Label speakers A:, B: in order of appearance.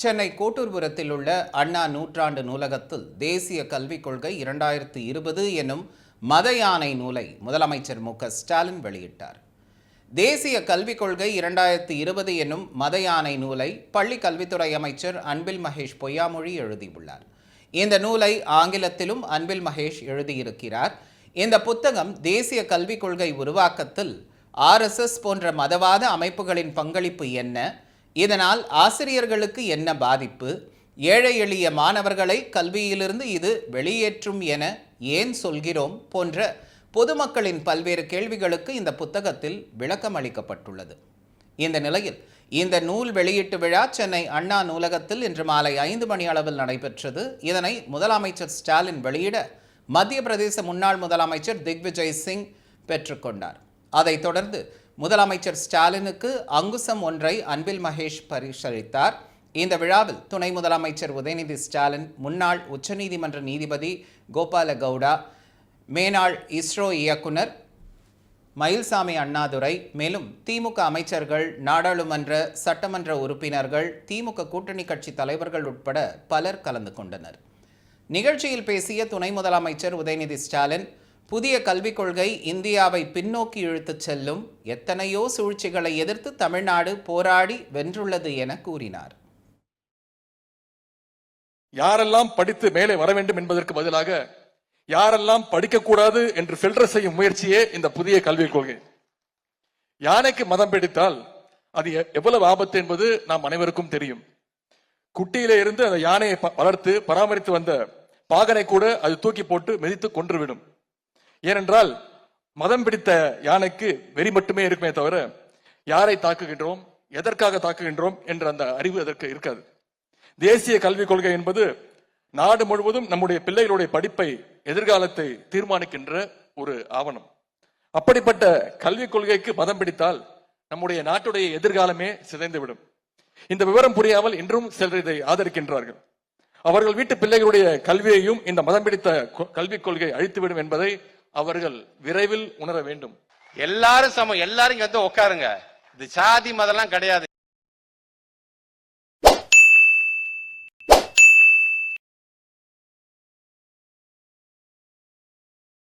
A: சென்னை கோட்டூர்புரத்தில் உள்ள அண்ணா நூற்றாண்டு நூலகத்தில் தேசிய கல்விக் கொள்கை இரண்டாயிரத்து இருபது எனும் மத யானை நூலை முதலமைச்சர் மு ஸ்டாலின் வெளியிட்டார். தேசிய கல்விக் கொள்கை இரண்டாயிரத்து இருபது எனும் மத யானை நூலை பள்ளி கல்வித்துறை அமைச்சர் அன்பில் மகேஷ் பொய்யாமொழி எழுதியுள்ளார். இந்த நூலை ஆங்கிலத்திலும் அன்பில் மகேஷ் எழுதியிருக்கிறார். இந்த புத்தகம் தேசிய கல்விக் கொள்கை உருவாக்கத்தில் ஆர்எஸ்எஸ் போன்ற மதவாத அமைப்புகளின் பங்களிப்பு என்ன? இதனால் ஆசிரியர்களுக்கு என்ன பாதிப்பு? ஏழை எளிய மாணவர்களை கல்வியிலிருந்து இது வெளியேற்றும் என ஏன் சொல்கிறோம்? போன்ற பொதுமக்களின் பல்வேறு கேள்விகளுக்கு இந்த புத்தகத்தில் விளக்கம் அளிக்கப்பட்டுள்ளது. இந்த நிலையில் இந்த நூல் வெளியீட்டு விழா சென்னை அண்ணா நூலகத்தில் இன்று மாலை ஐந்து மணி அளவில் நடைபெற்றது. இதனை முதலமைச்சர் ஸ்டாலின் வெளியிட மத்திய பிரதேச முன்னாள் முதலமைச்சர் திக்விஜய் சிங் பெற்றுக்கொண்டார். அதைத் தொடர்ந்து முதலமைச்சர் ஸ்டாலினுக்கு அங்குசம் ஒன்றை அன்பில் மகேஷ் பரிசளித்தார். இந்த விழாவில் துணை முதலமைச்சர் உதயநிதி ஸ்டாலின் முன்னாள் உச்சநீதிமன்ற நீதிபதி கோபால கவுடா மேனாள் இஸ்ரோ இயக்குனர் மயில்சாமி அண்ணாதுரை மேலும் திமுக அமைச்சர்கள் நாடாளுமன்ற சட்டமன்ற உறுப்பினர்கள் திமுக கூட்டணி கட்சி தலைவர்கள் உட்பட பலர் கலந்து கொண்டனர். நிகழ்ச்சியில் பேசிய துணை முதலமைச்சர் உதயநிதி ஸ்டாலின் புதிய கல்விக் கொள்கை இந்தியாவை பின்னோக்கி இழுத்துச் செல்லும். எத்தனையோ சூழ்ச்சிகளை எதிர்த்து தமிழ்நாடு போராடி வென்றுள்ளது என கூறினார்.
B: யாரெல்லாம் படித்து மேலே வர வேண்டும் என்பதற்கு பதிலாக யாரெல்லாம் படிக்கக்கூடாது என்று ஃபில்டர் செய்யும் முயற்சியே இந்த புதிய கல்விக் கொள்கை. யானைக்கு மதம் பிடித்தால் அது எ- எவ்வளவு ஆபத்து என்பது நாம் அனைவருக்கும் தெரியும். குட்டியிலே இருந்து அந்த யானையை ப- வளர்த்து பராமரித்து வந்த பாகனை கூட அது தூக்கி போட்டு மிதித்து கொன்றுவிடும் ஏனென்றால் மதம் பிடித்த யானைக்கு வெறி மட்டுமே இருக்குமே தவிர யாரை தாக்குகின்றோம் எதற்காக தாக்குகின்றோம் என்ற அந்த அறிவு அதற்கு இருக்காது. தேசிய கல்விக் கொள்கை என்பது நாடு முழுவதும் நம்முடைய பிள்ளைகளுடைய படிப்பை எதிர்காலத்தை தீர்மானிக்கின்ற ஒரு ஆவணம். அப்படிப்பட்ட கல்விக் கொள்கைக்கு மதம் பிடித்தால் நம்முடைய நாட்டுடைய எதிர்காலமே சிதைந்துவிடும். இந்த விவரம் புரியாமல் இன்றும் சிலர் இதை ஆதரிக்கின்றார்கள். அவர்கள் வீட்டு பிள்ளைகளுடைய கல்வியையும் இந்த மதம் பிடித்த கொ- கல்விக் கொள்கை அழித்துவிடும் என்பதை அவர்கள் விரைவில் உணர வேண்டும்.
C: எல்லாரும் சமம். எல்லாரும் இங்க வந்து உட்காருங்க இது சாதி மதம்லாம் கிடையாது.